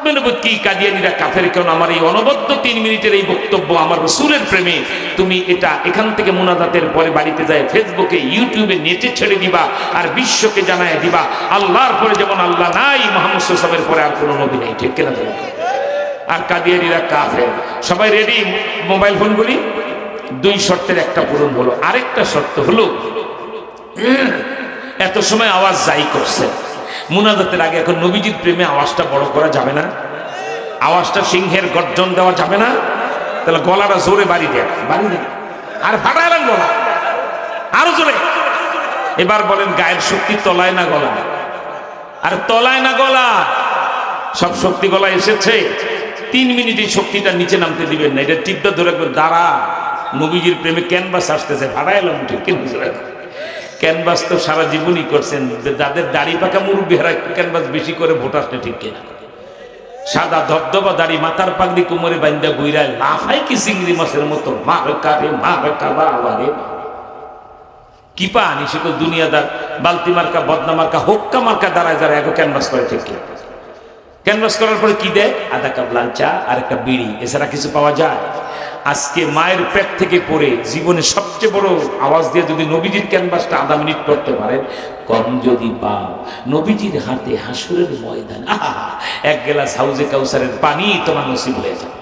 খতমে নবুত কি কাদিয়ানিরা কাফের? কেন আমার এই অনবদ্য তিন মিনিটের এই বক্তব্য আমার রসুলের প্রেমে। তুমি এটা এখান থেকে মোনাজাতের পরে বাড়িতে যায় ফেসবুকে, ইউটিউবে নেটে ছেড়ে দিবা আর বিশ্বকে জানায় দিবা, আল্লাহর পরে যেমন আল্লাহ নাই, মোহাম্মদ সাল্লামের পরে আর কোনো নবী নেই। ঠিক কিনা আর কাদিয়ানিরা কাফের। সবাই রেডি মোবাইল ফোন ফোনগুলি দুই শর্তের একটা পূরণ হলো। আরেকটা শর্ত হলো, এত সময় আওয়াজ যাই করছে। মুনাজাতের আগে এখন নবীজির প্রেমে আওয়াজটা বড় করা যাবে না। আওয়াজটা সিংহের গর্জন দেওয়া যাবে না। তাহলে গলাটা জোরে বাড়ি দেয়। বাড়ি দেয়। আর ফাটাইলেন গলা। আরও জোরে। এবার বলেন, গায়ের শক্তি তলায় না গলা? আর তলায় না গলা? সব শক্তি গলা এসেছে। তিন মিনিটে শক্তিটা নিচে নামতে দিবেন না। এটা টিপটা ধরে দাঁড়া। নবীজির প্রেমে ক্যানভাস আসতেছে। ফাটাইলাম ঠিক ক্যানভাস ক্যানভাস তো সারা জীবনই করছেন। যাদের দাড়ি পাকা মুরব্বী হারা ক্যানভাস বেশি করে ভোট আসলে ঠিক কিনা? সাদা ধবধবা দাড়ি মাথার পাগড়ি কোমরে বান্দা বইরায় লাফাই কি চিংড়ি মাছের মতো? মার কারে মার কাবা আবারে কি পানি? সে তো দুনিয়াদার বালতি মার্কা, বদনা মার্কা, হোক্কা মার্কা দাঁড়ায় যারা এগো ক্যানভাস করে ঠিক কিনা? ক্যানভাস করার পরে কি দেয়? আধা কাপ লাল চা আর একটা বিড়ি। এছাড়া কিছু পাওয়া যায়? আজকে মায়ের পেট থেকে পড়ে জীবনে সবচেয়ে বড় আওয়াজ দিয়ে যদি নবীজির ক্যানভাসটা আধা মিনিট করতে পারেন, কম যদি পাও। নবীজির হাতে হাসুরের ময়দান। এক গ্লাস হাউজে কাউসারের পানি তোমার নসিব হয়ে যাবে।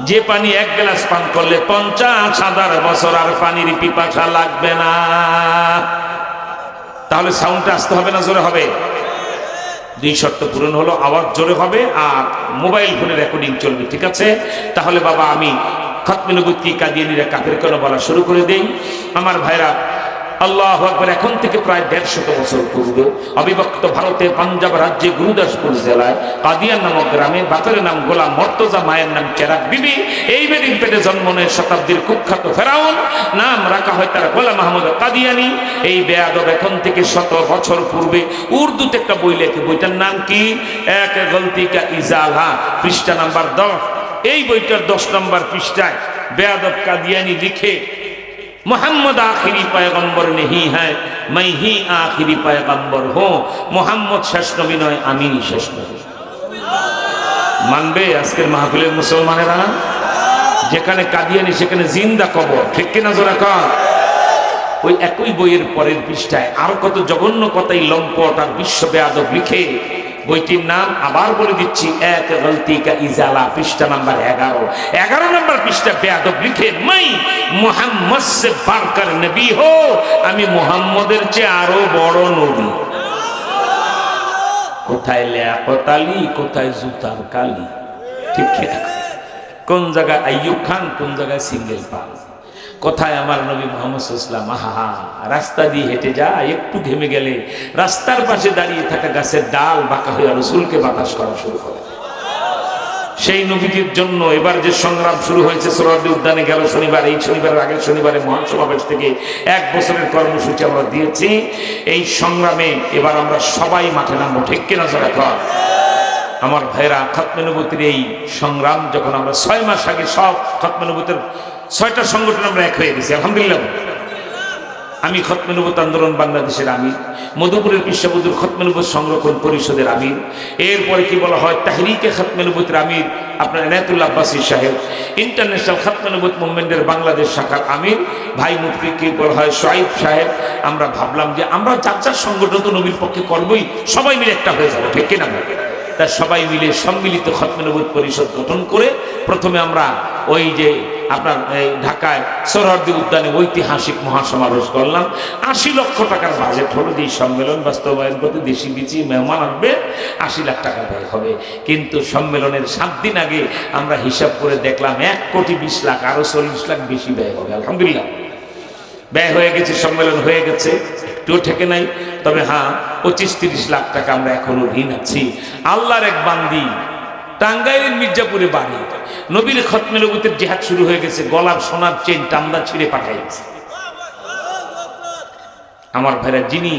যে পানি এক গ্লাস পান করলে পঞ্চাশ হাজার বছর আর পানির পিপাসা লাগবে না। তাহলে সাউন্ডটা আসতে হবে না, জোরে হবে? দুই শর্ত পূরণ হলো, আওয়াজ জোরে হবে আর মোবাইল ফোনে রেকর্ডিং চলবে, ঠিক আছে? তাহলে বাবা, আমি খতমিনবুদ্দি কাদিয়ানিরা কাফের কেন বলা শুরু করে দিই। আমার ভাইরা আল্লাহ আকবর, এখন থেকে প্রায় দেড়শত বছর পূর্বে অবিভক্ত ভারতের পাঞ্জাব রাজ্যে গুরুদাসপুর জেলায় কাদিয়ান নামক গ্রামে বাতরের নাম গোলাম মর্তজা, মায়ের নাম চেরাক বিবি, এই বেদিন পেটে জন্ম নেয় শতাব্দীর কুখ্যাত ফেরাউন। নাম রাখা হয় তার গোলাম মাহমুদ কাদিয়ানি। এই বেয়াদব এখন থেকে শত বছর পূর্বে উর্দুতে একটা বই লেখে। বইটার নাম কি? এক গলতি কা ইজালা, পৃষ্ঠা নাম্বার দশ। এই বইটার দশ নম্বর পৃষ্ঠায় বেয়াদব কাদিয়ানি লিখে मोहम्मद आखिरी पैगंबर नहीं है मैं ही आखिरी पैगंबर हूँ মোহাম্মদ শেষ নবী নয় আমি শেষ নবী মানবে আজকের মাহফিলের মুসলমানেরা যেখানে কাদিয়ানি সেখানে জিন্দা কবর ঠিক কিনা জোরা কর ওই একই বইয়ের পরের পৃষ্ঠায় আর কত জঘন্য কথাই লম্পট আর বিশ্বব্যাদব লিখে বইটির নাম আবার বলে দিচ্ছি, এক গলতি কা ইজালা, পৃষ্ঠা নাম্বার এগারো। এগারো নাম্বার পৃষ্ঠা বেয়াদব লিখে, মাই মোহাম্মদ সে বারকার নবী হো, আমি মোহাম্মদের চেয়ে আরও বড় নবী। কোথায় লেয়াকতালি কোথায় জুতার কালি? ঠিক? কোন জায়গায় আইয়ুব খান, কোন জায়গায় সিঙ্গেল পাল? কোথায় আমার নবী মোহাম্মদ ইসলাম আহা রাস্তা দিয়ে হেঁটে যা, একটু ঘেমে গেলে রাস্তার পাশে দাঁড়িয়ে থাকা গাছের ডাল বাঁকা হয়ে রসুলকে বাতাস করা শুরু করে। সেই নবীদের জন্য এবার যে সংগ্রাম শুরু হয়েছে সোহরাদি উদ্যানে গেল শনিবার, এই শনিবার আগের শনিবারে মহান সমাবেশ থেকে এক বছরের কর্মসূচি আমরা দিয়েছি। এই সংগ্রামে এবার আমরা সবাই মাঠে নামবো, ঠিক কিনা যারা কর? আমার ভাইরা খতমেনবতির এই সংগ্রাম যখন আমরা ছয় মাস আগে সব খতমেনবতের ছয়টা সংগঠন আমরা এক হয়ে গেছি, আলহামদুলিল্লাহ। আমি খতমেনবত আন্দোলন বাংলাদেশের আমি মধুপুরের বিশ্ববধুর খতমেনবত সংরক্ষণ পরিষদের আমির, এরপরে কি বলা হয়, তাহরিকে খতমেনবতের আমির আপনার এনায়তুল্লাহ আব্বাসী সাহেব, ইন্টারন্যাশনাল খতমেনবত মুভমেন্টের বাংলাদেশ শাখার আমির, ভাই মুফতিকে বলা হয়, সোয়াইব সাহেব, আমরা ভাবলাম যে আমরা যার যার সংগঠন তো নবীর পক্ষে করবই, সবাই মিলে একটা হয়ে যাব, ঠিক কিনা? তা সবাই মিলে সম্মিলিত খতমেনবত পরিষদ গঠন করে প্রথমে আমরা ওই যে আপনার এই ঢাকায় সরহদ্দি উদ্যানে ঐতিহাসিক মহাসমাবেশ করলাম। আশি লক্ষ টাকার বাজেট হলো যে সম্মেলন বাস্তবায়ন করতে দেশি বিচি মেহমান আসবে, আশি লাখ টাকা ব্যয় হবে। কিন্তু সম্মেলনের সাত দিন আগে আমরা হিসাব করে দেখলাম এক কোটি বিশ লাখ, আরও চল্লিশ লাখ বেশি ব্যয় হবে। আলহামদুলিল্লাহ। ব্যয় হয়ে গেছে, সম্মেলন হয়ে গেছে। একটুও ঠেকে নাই। তবে হ্যাঁ পঁচিশ তিরিশ লাখ টাকা আমরা এখনও ঋণ আছি আল্লাহর এক বান্দি, টাঙ্গাইলের মির্জাপুরে বাড়ি। নবীর খতমেলবুতের জেহাদ শুরু হয়ে গেছে, গলার সোনার চেন টান্দা ছিঁড়ে পাঠাই গেছে আমার ভাইরা, যিনি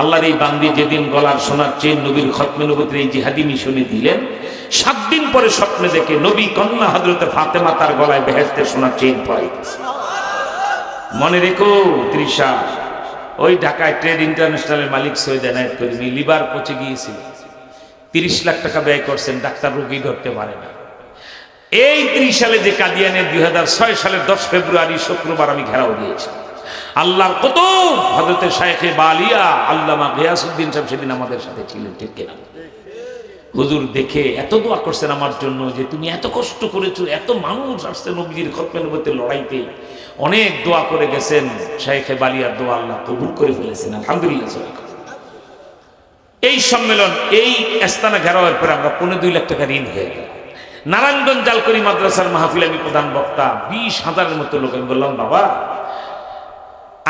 আল্লাহর এই বান্দি যেদিন গলার সোনার চেন নবীর খতমেলবুতের এই জিহাদি মিশনে দিলেন, সাত দিন পরে স্বপ্নে দেখে নবী কন্যা হজরতে ফাতেমা তার গলায় বেহেস্তে সোনার চেন পরাই গেছে মনে রেখো তৃষা ওই ঢাকায় ট্রেড ইন্টারন্যাশনালের মালিক সৈয়দ এনায়ত করিমি লিভার পচে গিয়েছিল। তিরিশ লাখ টাকা ব্যয় করছেন, ডাক্তার রোগী ধরতে পারে না। এই তিরিশ সালে যে কাদিয়ানে দুই হাজার ছয় সালের দশ ফেব্রুয়ারি, শুক্রবার আমি ঘেরাও দিয়েছি। আল্লাহর কত হজরতে শায়েখে বালিয়া আল্লামা গিয়াসুদ্দিন সাহেব সেদিন আমাদের সাথে ছিলেন, ঠিক কিনা? হুজুর দেখে এত দোয়া করছেন আমার জন্য যে, তুমি এত কষ্ট করেছ, এত মানুষ আসছে নবীজির খতমের মধ্যে লড়াইতে। অনেক দোয়া করে গেছেন। শাইখে বালিয়ার দোয়া আল্লাহ কবুল করে ফেলেছেন। আলহামদুলিল্লাহ এই সম্মেলন, এই স্থানে ঘেরাওয়ার পরে আমরা পনেরো দুই লাখ টাকা ঋণ হয়ে গেল। নারায়ণগঞ্জ জালকরি মাদ্রাসার মাহফিল আমি প্রধান বক্তা, বিশ হাজারের মতো লোক। আমি বললাম, বাবা,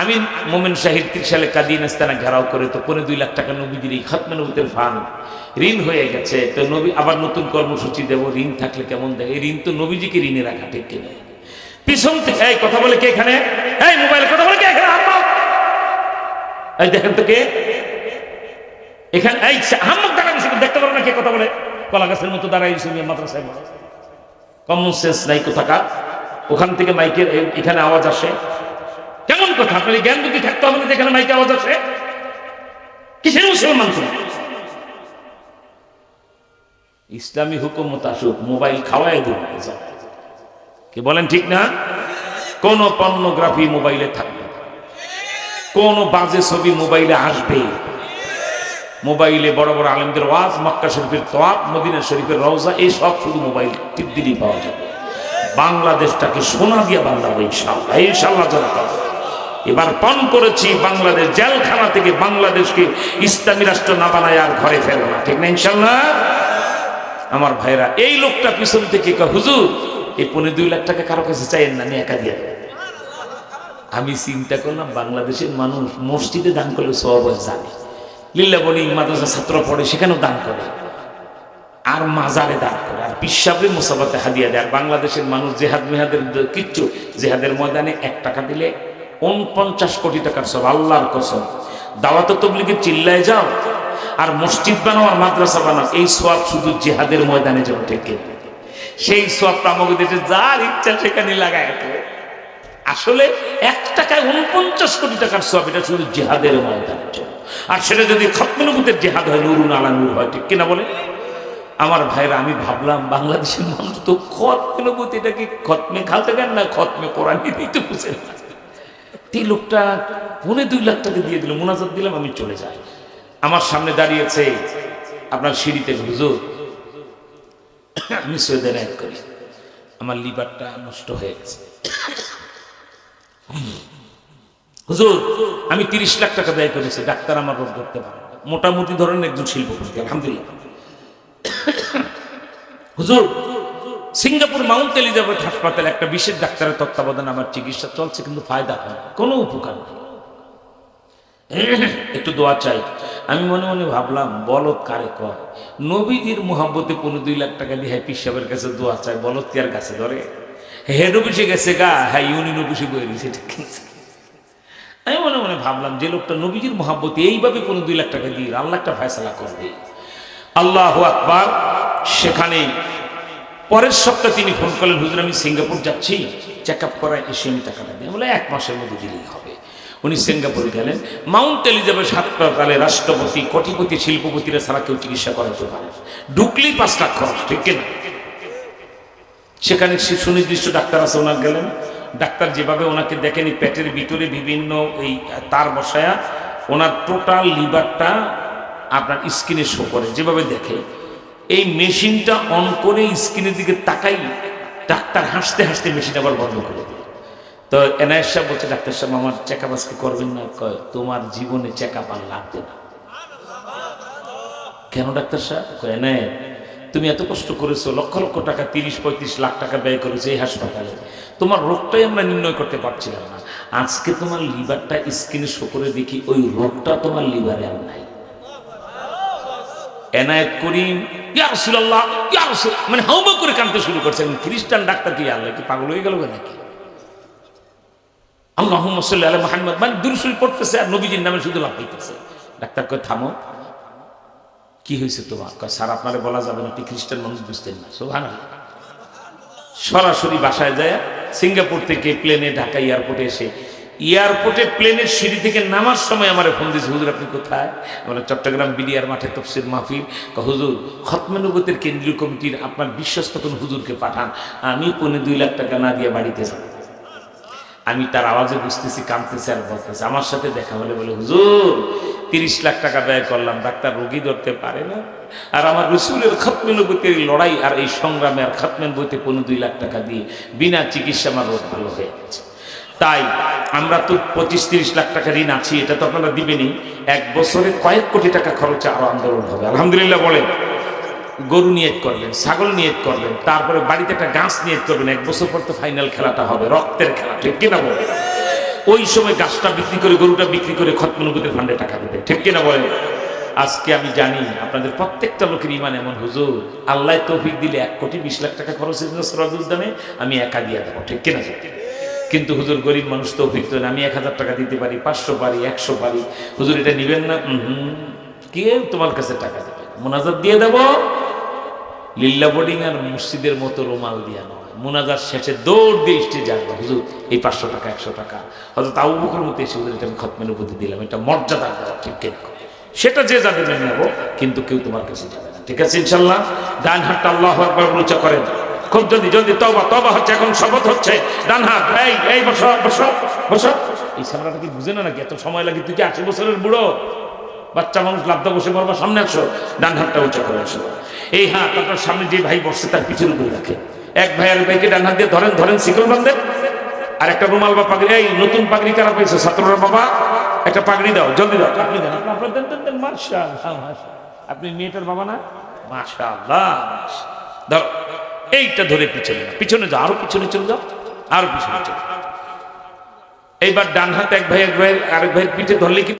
আমি মোমেন শাহিদ সালে কাদিন স্থানে ঘেরাও করে তো পনেরো দুই লাখ টাকা নবীজির এই খতমে নবীদের ফান ঋণ হয়ে গেছে। তো নবী, আবার নতুন কর্মসূচি দেবো, ঋণ থাকলে কেমন দেয়? এই ঋণ তো নবীজিকে ঋণে রাখা ঠিক কিনা। পিছন এই, কথা বলে কে এখানে? এই, মোবাইলে কথা বলে কে এখানে? এই, দেখেন তো কে? এখানে এই হাম্মক দাঁড়া গেছে দেখতে পারো না কে কথা বলে। কলা গাছের মতো দাঁড়াই মাদ্রাসায় কমন সেন্স নাই কোথাকার। ওখান থেকে মাইকের এখানে আওয়াজ আসে। কেমন কথা? আপনার জ্ঞান বুদ্ধি থাকতে হবে না যে এখানে মাইকে আওয়াজ আসে? কিসের মুসলমান তুমি? ইসলামী হুকুমত আসুক, মোবাইল খাওয়াই দিন কি বলেন ঠিক না? কোন পর্নোগ্রাফি মোবাইলে থাকবে। কোন বাজে ছবি মোবাইলে আসবে মোবাইলে বড় বড় আলমদের ওয়াজ, মক্কা শরীফের তোয়াব মদিনা শরীফের রওজা, এই সব শুধু মোবাইল টিপ পাওয়া যাবে। বাংলাদেশটাকে সোনা দিয়ে বাংলাদেশ ইনশাল্লাহ ইনশাল্লাহ জনতা এবার পণ করেছি বাংলাদেশ জেলখানা থেকে বাংলাদেশকে ইসলামী রাষ্ট্র না বানায় আর ঘরে ফেরবো না। ঠিক না ইনশাল্লাহ আমার ভাইরা, এই লোকটা পিছন থেকে হুজুর এই পনেরো দুই লাখ টাকা কারও কাছে চাইেন না একা দিয়ে আমি চিন্তা করলাম, বাংলাদেশের মানুষ মসজিদে দান করলে সব জানে লিল্লা বলি, মাদ্রাসা ছাত্র পড়ে, সেখানেও দান করে। আর মাজারে দান করে, আর পিসাবে মুসাফাতে হাদিয়া দেয়। আর বাংলাদেশের মানুষ জেহাদ মেহাদের কিচ্ছু, জেহাদের ময়দানে এক টাকা দিলে উনপঞ্চাশ কোটি টাকার সব আল্লাহর কসম। দাওয়াত তবলিগের চিল্লায় যাও, আর মসজিদ বানাও আর মাদ্রাসা বানাও, এই সব শুধু জেহাদের ময়দানে যাও টেকে সেই সবটা আমাকে দেশে যার ইচ্ছা সেখানে লাগায়। আসলে এক টাকায় উনপঞ্চাশ কোটি টাকার সব এটা শুধু জেহাদের ময়দানের জন্য আর সেটা যদি খতমনবুতের জেহাদ হয় নুরুন আলা নূর হয় ঠিক কিনা বলে আমার ভাইরা, আমি ভাবলাম বাংলাদেশের মানুষ তো খতমনবুত এটা কি খতমে খালতে গান না খতমে কোরআন? তো বুঝে না। এই লোকটা পৌনে দুই লাখ টাকা দিয়ে দিল, মোনাজাত দিলাম, আমি চলে যাই। আমার সামনে দাঁড়িয়েছে আপনার সিঁড়িতে হুজুর আমি সৈয়দের এক করি। আমার লিভারটা নষ্ট হয়ে গেছে। হুজুর, আমি তিরিশ লাখ টাকা ব্যয় করেছি, ডাক্তার আমার রোগ ধরতে পারে মোটামুটি ধরনের একজন শিল্পপতি, আলহামদুলিল্লাহ। হুজুর, সিঙ্গাপুর মাউন্ট এলিজাবেথ হাসপাতালে একটা বিশেষ ডাক্তারের তত্ত্বাবধানে আমার চিকিৎসা চলছে, কিন্তু ফায়দা হয়। কোনো উপকার নেই। একটু দোয়া চাই। আমি মনে মনে ভাবলাম, বলত কারে কয়? নবীজির মোহাম্মতে পনেরো দুই লাখ টাকা দিয়ে হ্যাপি সাহেবের কাছে দোয়া চাই বলত কি আর কাছে ধরে? হেড অফিসে গেছে গা হ্যাঁ ইউনিয়ন অফিসে বয়ে আছে। আমি মনে মনে ভাবলাম, যে লোকটা নবীজির মোহাম্মতে এইভাবে পনেরো দুই লাখ টাকা দিয়ে আল্লাহ একটা ফয়সালা করবে আল্লাহ আকবার সেখানে পরের সপ্তাহে তিনি ফোন করলেন, হুজুর, আমি সিঙ্গাপুর যাচ্ছি চেক আপ করায় এসে আমি টাকাটা দিই। বলে এক মাসের মধ্যে দিলেই হবে। উনি সিঙ্গাপুর গেলেন। মাউন্ট এলিজাবেথ হাসপাতালে রাষ্ট্রপতি, কোটিপতি, শিল্পপতিরা ছাড়া কেউ চিকিৎসা করাতে পারে। ঢুকলেই পাঁচ লাখ খরচ, ঠিক কিনা? সেখানে সুনির্দিষ্ট ডাক্তার আছে, ওনার গেলেন। ডাক্তার যেভাবে ওনাকে দেখেনি পেটের ভিতরে বিভিন্ন এই তার বসায়া, ওনার টোটাল লিভারটা আপনার স্কিনে শো করে, যেভাবে দেখে। এই মেশিনটা অন করে স্ক্রিনের দিকে তাকাই, ডাক্তার হাসতে হাসতে মেশিন আবার বন্ধ করে দিল। তো এনআইএস সাহেব বলছে, ডাক্তার সাহেব, আমার চেক আপ আজকে করবেন না। কয়, তোমার জীবনে চেক আপ আর লাগবে না। কেন ডাক্তার সাহেব? কয় এনায়েত তুমি এত কষ্ট করেছ, লক্ষ লক্ষ টাকা, তিরিশ পঁয়ত্রিশ লাখ টাকা ব্যয় করেছ এই হাসপাতালে। তোমার রোগটাই আমরা নির্ণয় করতে পারছিলাম না। আজকে তোমার লিভারটা স্কিনে শো করে দেখি, ওই রোগটা তোমার লিভারে আর নাই। এনায়েত করিম, ইয়া রাসূলুল্লাহ, ইয়া রাসূল মানে হাউমা করে কাঁদতে শুরু করছে। খ্রিস্টান ডাক্তার কি, আল্লাহ কি পাগল হয়ে গেল নাকি? আল্লাহ সাল্লি আলা মুহাম্মদ। মানে দুরুসুল পড়তেছে আর নবীজির নামে শুধু লাভ হইতেছে ডাক্তার কয়, থামো। কি হয়েছে তোমার? কয়, স্যার, আপনারে বলা যাবে না খ্রিস্টান মানুষ, বুঝতেন না। সোহান সরাসরি বাসায় যায়, সিঙ্গাপুর থেকে প্লেনে ঢাকা এয়ারপোর্টে এসে এয়ারপোর্টে প্লেনের সিঁড়ি থেকে নামার সময় আমার ফোন দিয়েছে, হুজুর, আপনি কোথায়? বলে, চট্টগ্রাম বিডিআর মাঠে তফসির মাহফিল। হুজুর খতমেনুবতের কেন্দ্রীয় কমিটির আপনার বিশ্বস্ত কোন হুজুরকে পাঠান, আমি পনেরো দুই লাখ টাকা না দিয়ে বাড়িতে যাব। আমি তার আওয়াজে বুঝতেছি, কাঁদতেছি আর বলতেছি, আমার সাথে দেখা হলে বলে, হুজুর, তিরিশ লাখ টাকা ব্যয় করলাম, ডাক্তার রোগী ধরতে পারে না। আর আমার রসুলের খতমেনুবতের লড়াই আর এই সংগ্রামে আর খতমেন বইতে পনেরো দুই লাখ টাকা দিয়ে বিনা চিকিৎসা আমার রোগ ভালো হয়ে গেছে। তাই আমরা তো পঁচিশ, তিরিশ লাখ টাকা ঋণ আছি, এটা তো আপনারা দিবেনি এক বছরে কয়েক কোটি টাকা খরচে আরও আন্দোলন হবে। আলহামদুলিল্লাহ বলেন। গরু নিয়ত করলেন, ছাগল নিয়ত করলেন, তারপরে বাড়িতে একটা গাছ নিয়ত করবেন, এক বছর পর তো ফাইনাল খেলাটা হবে, রক্তের খেলা, ঠিক কিনা বলেন? ওই সময় গাছটা বিক্রি করে, গরুটা বিক্রি করে খতমনুভূতির ফান্ডে টাকা দেবেন ঠিক কিনা বলেন? আজকে আমি জানি আপনাদের প্রত্যেকটা লোকের ইমান এমন, হুজুর, আল্লাহ তৌফিক দিলে এক কোটি বিশ লাখ টাকা খরচ হয়েছিল সরাজ আমি একা দিয়ে দেবো, ঠিক কিনা কিন্তু হুজুর, গরিব মানুষ তো অভিজ্ঞ না আমি এক হাজার টাকা দিতে পারি, পাঁচশো পারি, একশো পারি, হুজুর এটা নিবেন না? কে তোমার কাছে টাকা দেবে মোনাজাত দিয়ে দেব লিল্লা বোর্ডিং আর মসজিদের মতো রুমাল দিয়া নয়। মোনাজাত শেষে দৌড় দিয়ে স্টেজে আসবে। হুজুর, এই পাঁচশো টাকা, একশো টাকা। হয়তো তাও বুকের মতো এসে হুজুর, এটা আমি খতমের দিলাম। এটা মর্যাদা দেওয়া ঠিক সেটা যে যাবে মেনে নেব, কিন্তু কেউ তোমার কাছে যাবে না। ঠিক আছে ইনশাল্লাহ ডান হাতটা আল্লাহ একবার উঁচা করেন। খুব জলদি জলদি তবা তবা হচ্ছে, এখন শপথ হচ্ছে। ডান হাত, এই এই, বসো বসো বসো। এই সামরাটা কি বুঝে না নাকি? এত সময় লাগে, তুই কি আশি বছরের বুড়ো? বাচ্চা মানুষ লাভদা বসে পড়বা সামনে আসো ডান হাতটা উঁচা করে আসো। এই হাত আপনার সামনে যে ভাই বসছে তার পিছনে উপরে রাখে। এক ভাই আর ভাইকে ডান হাত দিয়ে ধরেন ধরেন শিকল বান্ধেন আর একটা রুমাল বা পাগড়ি এই নতুন পাগড়ি কারা পেয়েছে ছাত্ররা বাবা একটা পাগড়ি দাও জলদি দাও। আপনি দেন আপনার দেন দেন আপনি মেয়েটার বাবা না? মাশাআল্লাহ ধরো এইটা ধরে পিছনে পিছনে যাও আরও পিছনে চলে যাও আরও পিছনে চলে যাও। এইবার ডান হাতে এক ভাই এক ভাই আরেক ভাইয়ের পিঠে ধরলে কি